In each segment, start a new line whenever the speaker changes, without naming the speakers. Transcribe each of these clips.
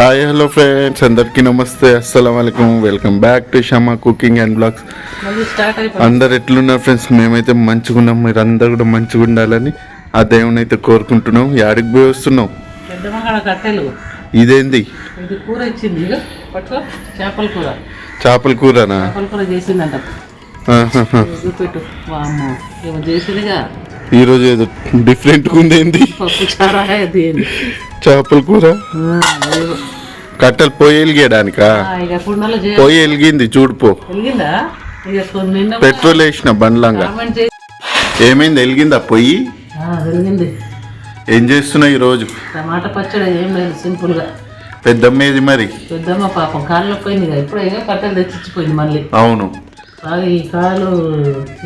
Hi hello friends అందరికీ నమస్తే. అస్సలం అయికం welcome back to Shama cooking and blogs అందరు ఎట్లున్నారు ఫ్రెండ్స్ మేమైతే మంచిగా ఉన్నాం. మీరు అందరు కూడా మంచిగా ఉండాలని ఆ దేవుని అయితే కోరుకుంటున్నాం. యాడికి పోయి వస్తున్నాం ఇదేంది?
ఇది కూర ఇచ్చింది. చేపల కూర.
చేపల కూరనా?
చేసిందంట. చేసిందిగా.
ఈరోజు ఏదో డిఫరెంట్గా ఉంది ఏంది
ఏంది.
చేపల కూర?
ఏదో.
కట్టెలు పొయ్యి వెలిగేయడానికా పొయ్యి వెలిగింది చూడుపో పెట్రోల్ వేసిన బండ్లంగా. ఏమైంది వెలిగిందా పొయ్యి? ఏం చేస్తున్నావు ఈరోజు?
టమాటా పచ్చడి ఏం లేదు సింపుల్గా.
పెద్దమ్మేది మరి?
పెద్దమ్మ పాపం కాళ్ళు పోయింది ఇప్పుడు ఇక కట్టెలు తెచ్చిచ్చిపోయింది మళ్ళీ.
అవును.
ఈ కాలు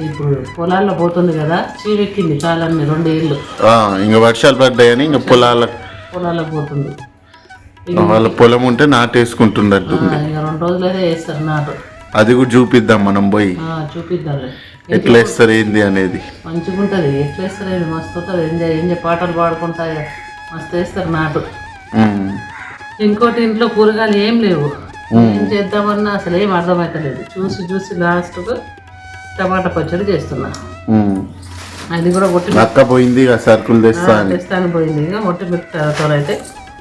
ఇప్పుడు పొలాల్లో పోతుంది కదా చీవెక్కింది కాలన్నీ రెండు ఏళ్ళు
ఇంక వర్షాలు పడ్డాయని ఇంక పొలాల
పొలాలకు పోతుంది.
వాళ్ళ పొలం ఉంటే నాటేసుకుంటున్నట్టు
రెండు రోజులైతే వేస్తారు నాటు.
అది కూడా చూపిద్దాం మనం పోయి.
ఆ, చూపిద్దాంలే.
ఎట్లా వేస్తారు ఏంది అనేది.
మంచిగా ఉంటుంది. ఎట్లా వేస్తారు ఇది మస్తు ఉంటుంది ఎంజాయ్ ఎంజాయ్ పాటలు పాడుకుంటా మస్తు వేస్తారు నాటు. ఇంకోటి ఇంట్లో కూరగాయలు ఏం లేవు. ఏం చేద్దామన్నా అసలు ఏం అర్థమవుతలేదు చూసి చూసి లాస్ట్కు టమాటా పచ్చడి చేస్తున్నా. అది కూడా ఒట్టి
అక్క పోయింది సరుకులు తెస్తా
తెస్తాను పోయింది ఇక ఒట్టి మిరపకాయలతో అయితే.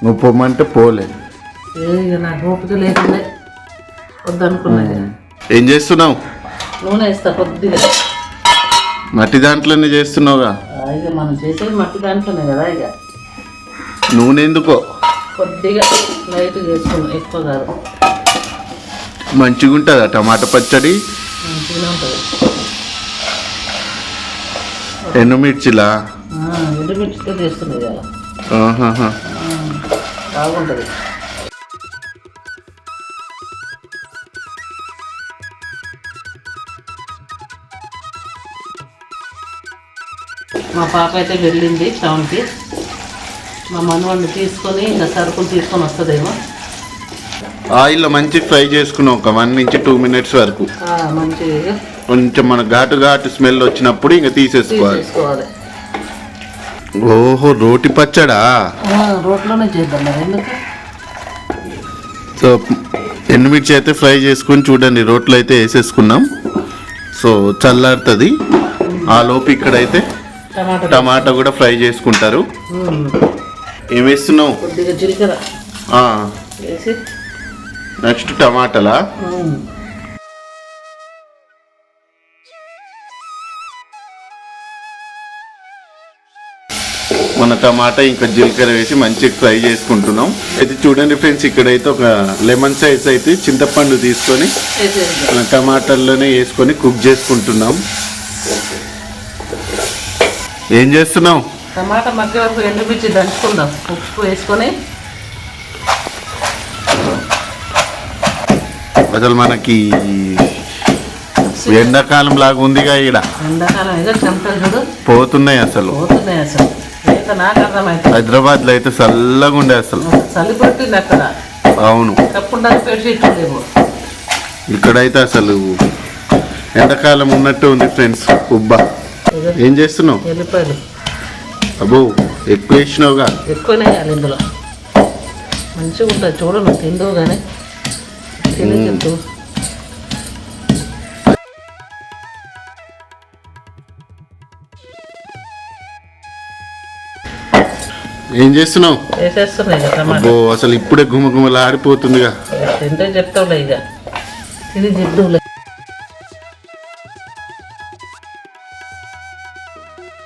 నువ్వు పొమ్మంటే పోలే.
ఏ ఇక నాకు ఓపిక లేకుండా వద్దనుకున్నా ఇక.
ఏం చేస్తున్నావు?
నూనె వేస్తా కొద్దిగా.
మట్టి దాంట్లోనే చేస్తున్నావుగా?
ఇక మనం చేసేది మట్టి దాంట్లోనే కదా ఇక.
నూనె ఎందుకో?
కొద్దిగా లైట్గా వేసుకున్నాం ఎక్కువ కాదు.
మంచిగా ఉంటుందా టమాటా పచ్చడి. ఎండుమిర్చిలా
ఎండుమిర్చితో
ఆహాహా.
బాగుంటుంది. మా పాప అయితే వెళ్ళింది టౌన్కి. మా మనవాడిని తీసుకొని ఇంకా సరుకులు తీసుకొని వస్తుందేమో.
ఆయిల్లో మంచి ఫ్రై చేసుకున్నాం ఒక వన్ నుంచి టూ మినిట్స్ వరకు. కొంచెం మన ఘాటు ఘాటు స్మెల్ వచ్చినప్పుడు ఇంకా తీసేసుకోవాలి. ఓహో రోటి పచ్చడా?
రోట్లోనే చేద్దాం
సో ఎండుమిర్చి అయితే ఫ్రై చేసుకొని చూడండి రోట్లో అయితే వేసేసుకున్నాం. సో చల్లారుతుంది. ఆ లోపు ఇక్కడైతే
టమాటా
టమాటా కూడా ఫ్రై చేసుకుంటారు. ఏం వేస్తున్నావు? నెక్స్ట్ టమాటాలా? మన టమాటా ఇంకా జీలకర్ర వేసి మంచిగా ఫ్రై చేసుకుంటున్నాం. అయితే చూడండి ఫ్రెండ్స్ ఇక్కడైతే ఒక లెమన్ సైజ్ అయితే చింతపండు తీసుకొని మన టమాటాల్లోనే వేసుకొని కుక్ చేసుకుంటున్నాం. ఏం చేస్తున్నాం
టమాటా మగ్గ వరకు ఎండుమిర్చి దంచుకుందాం? ఉప్పు వేసుకొని
అసలు మనకి ఎండాకాలం లాగా ఉందిగా ఈడ. పోతున్నాయి అసలు. హైదరాబాద్లో అయితే చల్లగా ఉండే అసలు. అవును. ఇక్కడైతే అసలు ఎండాకాలం ఉన్నట్టు ఉంది ఫ్రెండ్స్. ఉబ్బా. ఏం చేస్తున్నావు? అబ్బో ఎక్కువ వేసినావుగా.
ఎక్కువనే వేయాలి ఇందులో. మంచిగా ఉంటుంది. చూడు నువ్వు తిందువు కానీ తిని తింటూ
ఏం చేస్తున్నావు? అబ్బో అసలు ఇప్పుడే గుమగుమలు ఆడిపోతుందిగా
తింటే చెప్తావులే ఇక. తిని జిడ్డులే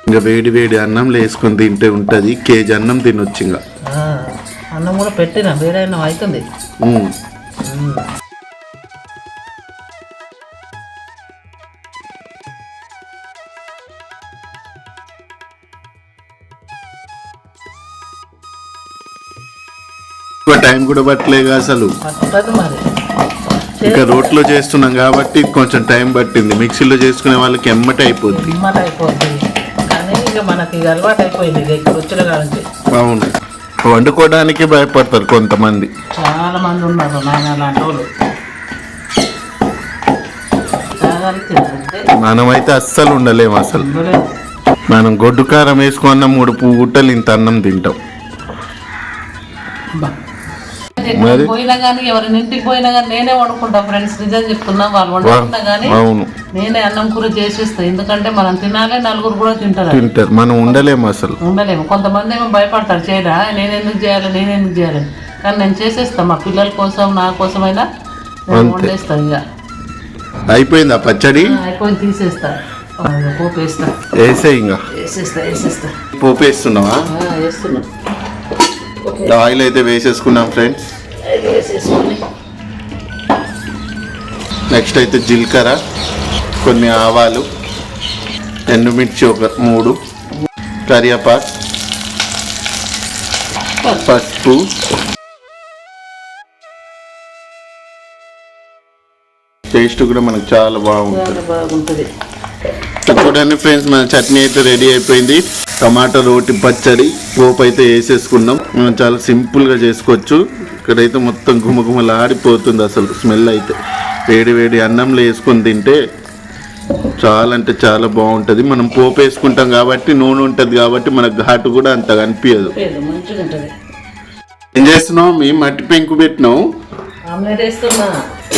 ఇంకా వేడి వేడి అన్నం వేసుకొని తింటే ఉంటుంది. కేజీ అన్నం తినొచ్చు ఇంకా.
ఆ, అన్నం కూడా పెట్టిన వేడైనా అవుతుంది
ఎక్కువ టైం కూడా పట్టలేదు అసలు. ఇంకా రోట్లో చేస్తున్నాం కాబట్టి కొంచెం టైం పట్టింది. మిక్సీలో చేసుకునే వాళ్ళకి ఎమ్మటే అయిపోద్ది. అవును. వండుకోవడానికి భయపడతారు కొంతమంది.
చాలా మంది ఉన్నారు
మనమైతే అస్సలు ఉండలేము అసలు. మనం గొడ్డు కారం వేసుకున్న మూడు పూటలు ఇంత అన్నం తింటాం.
పోయినా కానీ ఎవరైనా ఇంటికి పోయినా కానీ నేనే వండుకుంటా ఫ్రెండ్స్ నిజం చెప్తున్నా వాళ్ళు వండుకున్నా కానీ నేనే అన్నం కూర చేసేస్తా. ఎందుకంటే మనం తినాలి నలుగురు కూడా తింటారు
తింటారు. మనం ఉండలేము అసలు.
ఉండలేము. కొంతమంది ఏమో భయపడతారు చేయరా? నేను ఎందుకు చేయాలి నేను ఎందుకు చేయాలి? కానీ నేను చేసేస్తా. మా పిల్లల కోసం నా కోసమైనా నేను వండేస్తాను ఇక.
అయిపోయిందా పచ్చడి?
ఆ, అయిపోయి తీసేస్తా. పోపు వేస్తా
వేసే ఇంకా
వేసేస్తా వేసేస్తా.
పోపు వేస్తున్నావా
వేస్తున్నా.
ఆయిల్ అయితే వేసేసుకున్నాం ఫ్రెండ్స్
వేసేసుకొని
నెక్స్ట్ అయితే జీలకర్ర కొన్ని ఆవాలు ఎండుమిర్చి ఒక మూడు కరివేపాకు పసుపు. టేస్ట్ కూడా మనకు చాలా బాగుంటుంది.
బాగుంటుంది.
చూడండి ఫ్రెండ్స్ మన చట్నీ అయితే రెడీ అయిపోయింది. టమాటా రోటి పచ్చడి పోపు అయితే వేసేసుకున్నాం. మనం చాలా సింపుల్గా చేసుకోవచ్చు. ఇక్కడైతే మొత్తం గుమగుమలు ఆడిపోతుంది అసలు స్మెల్ అయితే. వేడి వేడి అన్నంలో వేసుకొని తింటే చాలా అంటే చాలా బాగుంటుంది. మనం పోపు వేసుకుంటాం కాబట్టి నూనె ఉంటుంది కాబట్టి మనకు ఘాటు కూడా అంత
ఉంటుంది.
ఏం చేస్తున్నావు? మేము మట్టి పెంకు పెట్టినాం.
ఆమ్లెట్ వేస్తున్నా.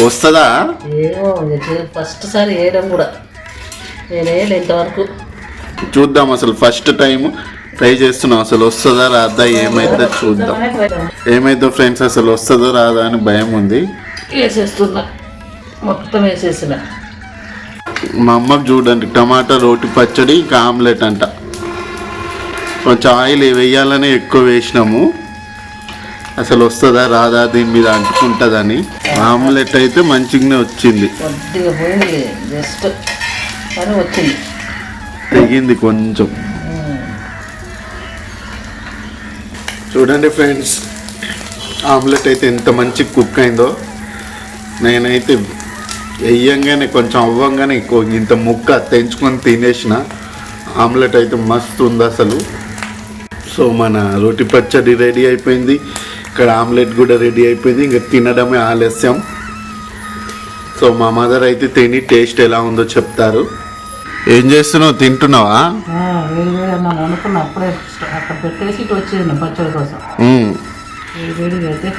వస్తుందా?
ఫస్ట్ సారి వేయడం కూడా. నేను వేయలే ఇంతవరకు.
చూద్దాం అసలు ఫస్ట్ టైం ట్రై చేస్తున్నాం అసలు వస్తుందా రాదా? ఏమైతే చూద్దాం. ఏమైతే ఫ్రెండ్స్ అసలు వస్తుందో రాదా అని భయం ఉంది.
వేసేస్తున్నా. మొత్తం వేసేసిన.
మా అమ్మకు చూడండి టమాటా రోటి పచ్చడి ఇంకా ఆమ్లెట్ అంట. కొంచెం ఆయిల్ వేయాలని ఎక్కువ వేసినాము. అసలు వస్తుందా రాదా దీని మీద అంటుకుంటుందని. ఆమ్లెట్ అయితే మంచిగానే వచ్చింది.
జస్ట్. వచ్చింది.
తెగింది కొంచెం. చూడండి ఫ్రెండ్స్ ఆమ్లెట్ అయితే ఎంత మంచి కుక్ అయిందో. నేనైతే వెయ్యంగానే కొంచెం అవ్వంగానే ఇంత ముక్క తెంచుకొని తినేసిన. ఆమ్లెట్ అయితే మస్తు ఉంది అసలు. సో మన రోటి పచ్చడి రెడీ అయిపోయింది. ఇక్కడ ఆమ్లెట్ కూడా రెడీ అయిపోయింది. ఇంకా తినడమే ఆలస్యం. సో మా మదర్ అయితే తిని టేస్ట్ ఎలా ఉందో చెప్తారు. ఏం చేస్తున్నావు? తింటున్నావా?
వేడి వేడి అన్నాను అనుకున్నా అప్పుడే స్ట- అక్కడ పెట్టేసి ఇటు వచ్చేది పచ్చడి కోసం.
మ్మ్.
వేడి వేడిగా అయితే.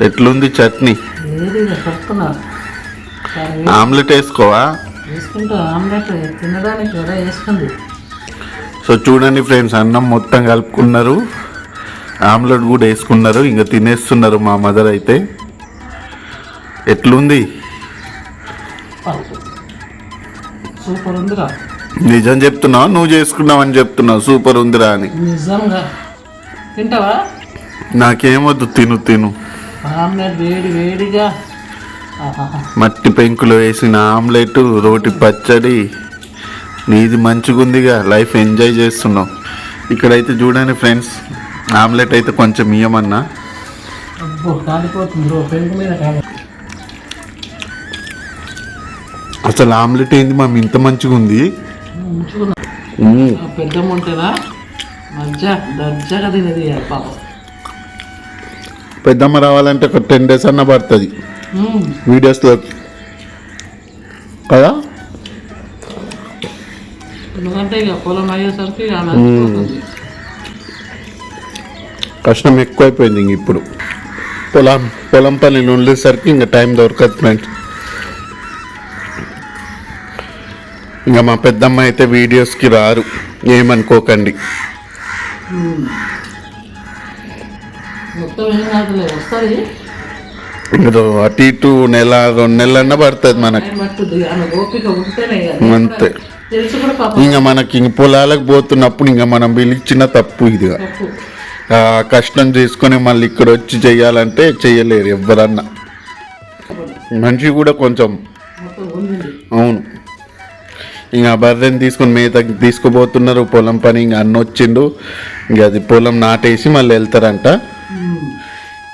ఎట్లుంది చట్నీ?
వేడిగా
ఆమ్లెట్ వేసుకోవా?
వేసుకుంటా ఆమ్లెట్ తినడానికి కూడా వేసుకుంది.
సో చూడండి ఫ్రెండ్స్ అన్నం మొత్తం కలుపుకున్నారు. ఆమ్లెట్ కూడా వేసుకున్నారు ఇంకా తినేస్తున్నారు మా మదర్ అయితే. ఎట్లుంది?
పప్పు. సూపర్ ఉందిరా.
నిజం చెప్తున్నావు నువ్వు చేసుకున్నావు అని చెప్తున్నావు సూపర్ ఉందిరా అని.
నిజంగా. తింటావా?
నాకేమొద్దు తిను తిను.
ఆమ్లెట్ వేడి వేడిగా.
మట్టి పెంకులో వేసిన ఆమ్లెట్ రోటి పచ్చడి. నీది మంచిగుందిగా లైఫ్ ఎంజాయ్ చేస్తున్నావు. ఇక్కడైతే చూడండి ఫ్రెండ్స్ ఆమ్లెట్ అయితే కొంచెం ఇయ్యమన్నా.
కాలిపోతుంది పెంకు మీద
అసలు ఆమ్లెట్ ఏంది మా ఇంత మంచిగా ఉంది.
పెద్దమ్మ ఉంటుందా దర్జాగా తినేది
పెద్దమ్మ రావాలంటే ఒక టెన్ డేస్ అన్న పడుతుంది. వీడియోస్లో కదా?
ఎందుకంటే ఇక పొలం అయ్యేసరికి ఇక నలిగిపోతుంది.
కష్టం ఎక్కువైపోయింది ఇంక ఇప్పుడు. పొలం పొలం పని ఉండేసరికి ఇంకా టైం దొరకదు ఫ్రెండ్స్. ఇంకా మా పెద్దమ్మ అయితే వీడియోస్కి రారు. ఏమనుకోకండి. అటు ఇటు నెల రెండు నెలలన్నా పడుతుంది మనకి. అంతే. ఇంకా మనకి ఇంక పొలాలకు పోతున్నప్పుడు ఇంకా మనం పిలిచిన తప్పు ఇది కష్టం చేసుకొని మళ్ళీ ఇక్కడ వచ్చి చెయ్యాలంటే చెయ్యలేరు ఎవరన్నా. మనిషి కూడా కొంచెం అవును. ఇంకా బర్రెని తీసుకొని మేతకి తీసుకుపోతున్నారు పొలం పని ఇంకా అన్న వచ్చిండు. ఇంక అది పొలం నాటేసి మళ్ళీ వెళ్తారంట.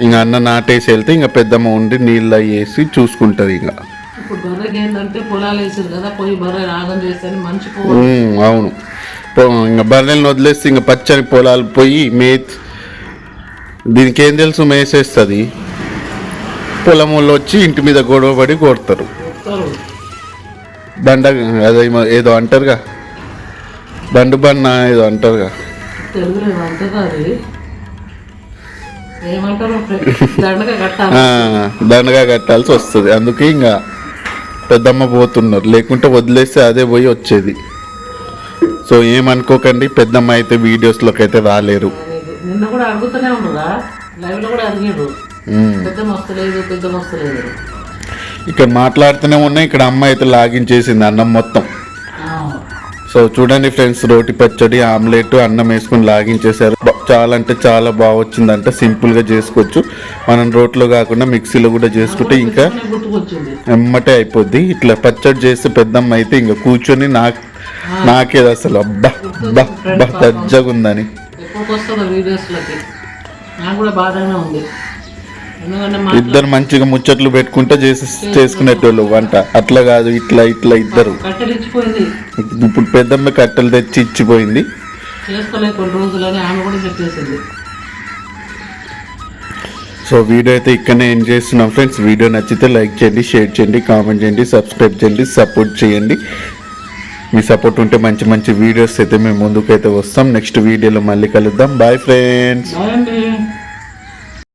ఇంకా అన్న నాటేసి వెళ్తే ఇంకా పెద్దమ్మ ఉండి నీళ్ళు వేసి చూసుకుంటుంది ఇంకా.
ఇప్పుడు బర్రెకి ఏంటంటే పొలాలు వేసారు కదా పోయి బర్రె రాగం చేస్తే మంచి పో
ఉమ్, అవును. ఇంకా బర్రెలను వదిలేస్తే ఇంకా పచ్చని పొలాలు పోయి మే దీనికి ఏం తెలుసు మేసేస్తుంది? పొలం వాళ్ళు వచ్చి ఇంటి మీద గొడవ పడి కొడతారు. బండ అదే ఏదో అంటారుగా. బండు బన్న ఏదో అంటారుగా.
దండగా
కట్టాల్సి వస్తుంది. అందుకే ఇంకా పెద్దమ్మ పోతున్నారు. లేకుంటే వదిలేస్తే అదే పోయి వచ్చేది. సో ఏమనుకోకండి పెద్దమ్మ అయితే వీడియోస్లోకి అయితే రాలేరు.
నిన్న కూడా అడుగుతూనే ఉండదా లైవ్లో కూడా అడిగాడు.
ఉమ్.
పెద్ద మస్తలేదు పెద్ద మస్తలేదు
ఇక్కడ మాట్లాడుతూనే ఉన్నాయి ఇక్కడ అమ్మ అయితే లాగిన్ చేసింది అన్నం మొత్తం. సో చూడండి ఫ్రెండ్స్ రోటి పచ్చడి ఆమ్లెట్ అన్నం వేసుకొని లాగిన్ చేశారు చాలా అంటే చాలా బాగా వచ్చిందంట. సింపుల్గా చేసుకోవచ్చు. మనం రోట్లో కాకుండా మిక్సీలో కూడా చేసుకుంటే ఇంకా ఎమ్మటే అయిపోద్ది. ఇట్లా పచ్చడి చేస్తే పెద్దమ్మ అయితే ఇంకా కూర్చొని నాకు నాకేది అసలు అబ్బా అబ్బా అబ్బా దజ్జగా ఉందని
నాకు కూడా బాధగానే ఉంది.
ఇద్దరు మంచిగా ముచ్చట్లు పెట్టుకుంటే చేసి చేసుకునేటోళ్ళు వంట. అట్లా కాదు ఇట్లా ఇట్లా ఇద్దరు. ఇప్పుడు పెద్దమ్మ కట్టెలు తెచ్చి ఇచ్చిపోయింది. సో వీడియో అయితే ఇక్కడనే ఎండ్ చేస్తున్నాం ఫ్రెండ్స్. వీడియో నచ్చితే లైక్ చేయండి షేర్ చేయండి కామెంట్ చేయండి సబ్స్క్రైబ్ చేయండి సపోర్ట్ చేయండి. మీ సపోర్ట్ ఉంటే మంచి మంచి వీడియోస్ అయితే మేము ముందుకైతే వస్తాం. నెక్స్ట్ వీడియోలో మళ్ళీ కలుద్దాం. Bye friends